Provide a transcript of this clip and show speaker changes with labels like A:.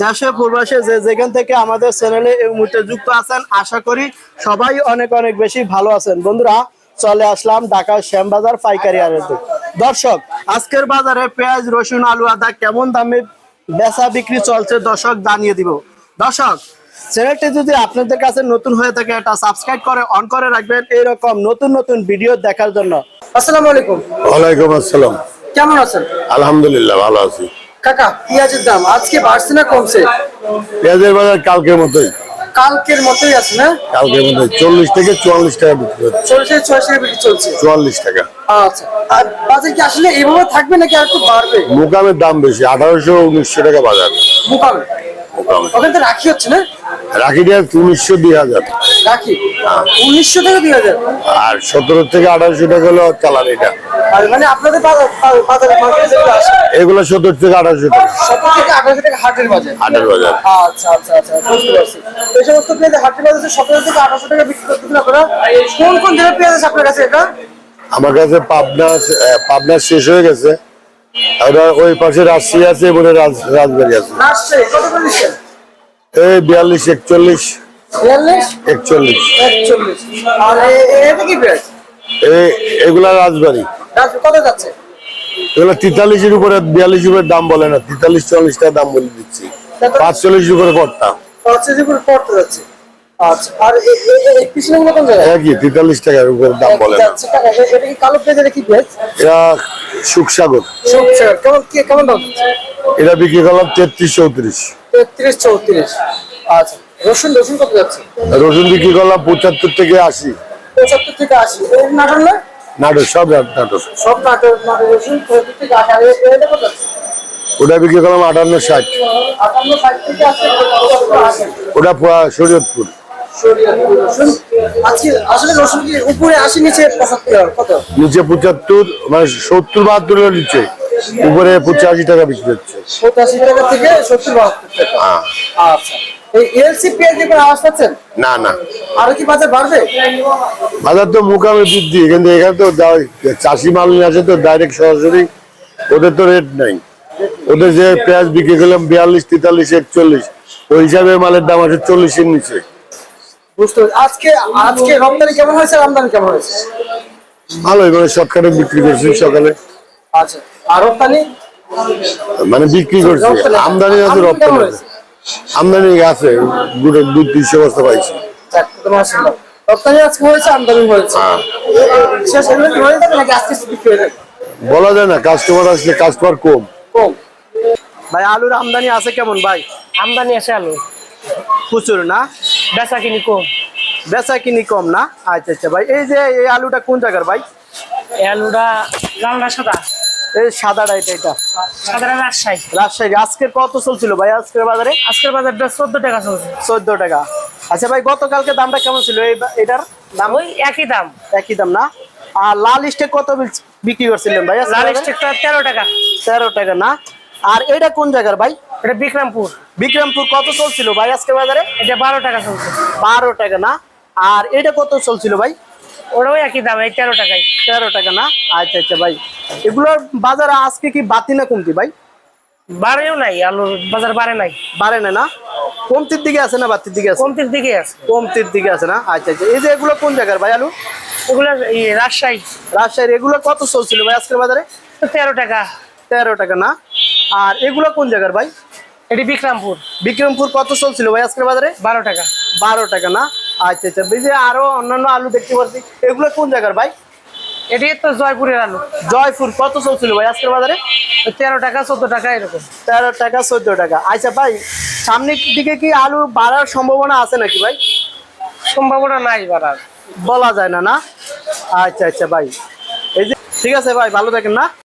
A: দেশে প্রবাসে যে যেখান থেকে আমাদের চ্যানেলে এই মুহূর্তে যুক্ত আছেন আশা করি সবাই অনেক অনেক বেশি ভালো আছেন। বন্ধুরা চলে আসলাম ঢাকার শ্যামবাজার পাইকারি আড়তে দর্শক আজকের বাজারে পেঁয়াজ রসুন আলু আদা কেমন দামে বেচা বিক্রি চলছে দর্শক জানিয়ে দিব। দর্শক চ্যানেলটি যদি আপনাদের কাছে নতুন হয়ে থাকে এটা সাবস্ক্রাইব করে অন করে রাখবেন এইরকম নতুন নতুন ভিডিও দেখার জন্য। আসসালামু আলাইকুম।
B: ওয়ালাইকুম আসসালাম।
A: কেমন আছেন?
B: আলহামদুলিল্লাহ ভালো আছি।
A: কাকা পেঁয়াজের দাম আজকে বাড়ছে না কমছে?
B: পেঁয়াজের বাজার কালকের মতোই।
A: কালকের মতোই আছে না?
B: কালকের মতোই চল্লিশ থেকে চুয়াল্লিশ টাকা বিক্রি হচ্ছে।
A: চলছে ছয় টাকা বিক্রি চলছে।
B: চুয়াল্লিশ টাকা।
A: আচ্ছা আর বাজার কি আসলে এইভাবে থাকবে নাকি আর একটু বাড়বে?
B: মুকামের দাম বেশি আঠারোশো উনিশশো টাকা বাজার।
A: মুকামে? ওখানে তো রাখি হচ্ছে না?
B: রাখি দিয়ে উনিশশো দুই হাজার।
A: রাখি? উনিশশো টাকা দুই হাজার?
B: আর সতেরো থেকে আঠারোশো টাকা হলো চালান এটা।
A: মানে আপনাদের বাজার
B: এগুলো সত্তর থেকে টাকা।
A: সতেরো থেকে টাকা হাটের বাজার।
B: হাটের বাজার।
A: আচ্ছা আচ্ছা আচ্ছা বুঝতে পারছি। এই সমস্ত পেঁয়াজ হাটের বাজারে সতেরো থেকে টাকা বিক্রি করতেছেন আপনারা। কোন কোন পেঁয়াজ আছে আপনার কাছে এটা?
B: আমার কাছে পাবনা পাবনা শেষ হয়ে গেছে। ওই পাশে রাজশাহী আছে এবং রাজ- রাজবাড়ি আছে। এই বিয়াল্লিশ একচল্লিশ। একচল্লিশ।
A: একচল্লিশ।
B: এগুলা রাজবাড়ি।
A: রাজ- কত যাচ্ছে?
B: এগুলো তেতাল্লিশের উপরে বিয়াল্লিশ উপরে দাম বলে না তেতাল্লিশ চল্লিশ টাকা দাম বলে দিচ্ছি। পাঁচচল্লিশ উপরে পড়তা
A: পঁচিশ উপরে পড়তে যাচ্ছে। আচ্ছা আর
B: তেতাল্লিশ টাকার উপরে দাম বলে
A: এটা
B: সুখসাগর
A: কেমন দাম
B: এটা বিক্রি করলাম তেত্রিশ চৌত্রিশ।
A: তেত্রিশ চৌত্রিশ। আচ্ছা রসুন রসুন কত যাচ্ছে?
B: রসুন বিক্রি করলাম পঁচাত্তর থেকে আশি।
A: পঁচাত্তর থেকে আশি। না?
B: নাটক সব নাটক।
A: সব নাটক
B: ওটা বিক্রি করলাম আটান্ন ষাট। ওটা পুরা শরীয়তপুর।
A: নিচে পঁচাত্তর কত?
B: নিচে পঁচাত্তর মানে সত্তর বাহাত্তর নিচে। উপরে পঁচাশি টাকা বিক্রি হচ্ছে।
A: পঁচাশি টাকা থেকে সত্তর বাহাত্তর টাকা।
B: হ্যাঁ।
A: আচ্ছা। এই এলসি পেঁয়াজ দিয়ে আওয়াজ পাচ্ছেন?
B: না না।
A: আরও কি বাজার বাড়বে?
B: বাজার তো মুকামে বৃদ্ধি কিন্তু এখানে তো চাষি মাল নিয়ে আসে তো ডাইরেক্ট সরাসরি ওদের তো রেট নাই। ওদের যে পেঁয়াজ বিক্রি করলাম বিয়াল্লিশ তেতাল্লিশ একচল্লিশ ওই হিসাবে মালের দাম আছে চল্লিশের নিচে।
A: বুঝতে। আজকে আজকে রপ্তানি কেমন হয়েছে আমদানি কেমন হয়েছে?
B: ভালোই মানে শর্টকাটে বিক্রি করছি সকালে।
A: আচ্ছা আর রপ্তানি?
B: মানে বিক্রি করছি। আমদানি আছে রপ্তানি। আমদানি আছে দুটো দু তিনশো বস্তা পাইছি।
A: যাক, তোমার আশীর্বাদ। রপ্তানি আজকে হয়েছে আমদানি হয়েছে। শেষ হয়ে গেলে কি যাবে নাকি আজকে হয়ে যাবে
B: বলা যায় না কাস্টমার আসলে কাস্টমার কম।
A: কম। ভাই আলুর আমদানি আছে কেমন ভাই?
C: আমদানি আছে আলু
A: প্রচুর না?
C: বেচা কিনি কম।
A: বেচা কিনি কম না? আচ্ছা আচ্ছা ভাই এই যে এই আলুটা কোন জায়গার ভাই?
C: এই আলুটা লালটা সাদা।
A: সাদাটা এটা এটা।
C: সাদা রাজশাহী।
A: রাজশাহী। আজকের কত চলছিল ভাই? আজকের বাজারে?
C: আজকের বাজারটা চোদ্দ টাকা চলছে।
A: চোদ্দ টাকা। আচ্ছা ভাই গতকালকে দামটা কেমন ছিল? এটার দাম
C: ওই একই দাম।
A: একই দাম না? আর লাল স্টেক কত বিক্রি করছিলেন ভাই
C: লাল? তেরো টাকা।
A: তেরো টাকা না? আর এটা কোন জায়গার ভাই?
C: এটা বিক্রমপুর।
A: বিক্রমপুর কত চলছিল ভাই আজকে বাজারে?
C: এটা বারো টাকা চলছে।
A: বারো টাকা না? আর এটা কত চলছিল ভাই?
C: ওটাও একই দাম এই তেরো টাকায়।
A: তেরো টাকা না? আচ্ছা আচ্ছা ভাই। এগুলোর বাজারে আজকে কি বাতি না কমতি ভাই?
C: বাড়েও নাই আলুর বাজার বাড়ে নাই।
A: বাড়ে না না? কমতির দিকে আছে না বাতির দিকে আছে?
C: কমতির দিকে আছে।
A: কমতির দিকে আছে না? আচ্ছা আচ্ছা। এই যে এগুলো কোন জায়গার ভাই আলু?
C: ওগুলো এই রাজশাহী।
A: রাজশাহীর। এগুলো কত চলছিল ভাই আজকের বাজারে?
C: তেরো টাকা।
A: তেরো টাকা না? আর এগুলো কোন জায়গার ভাই?
C: এটি বিক্রমপুর।
A: বিক্রমপুর কত চলছিল ভাই আজকের বাজারে?
C: বারো টাকা।
A: বারো টাকা না? আচ্ছা আচ্ছা যে আরও অন্যান্য আলু দেখতে পাচ্ছি এগুলো কোন জায়গার ভাই?
C: এটি তো জয়পুরের আলু।
A: জয়পুর কত চলছিল ভাই আজকের বাজারে?
C: তেরো টাকা চোদ্দ টাকা এরকম।
A: তেরো টাকা চোদ্দ টাকা। আচ্ছা ভাই সামনের দিকে কি আলু বাড়ার সম্ভাবনা আছে নাকি ভাই?
C: সম্ভাবনা নাই বাড়ার।
A: বলা যায় না না? আচ্ছা আচ্ছা ভাই। এই যে ঠিক আছে ভাই ভালো থাকেন না?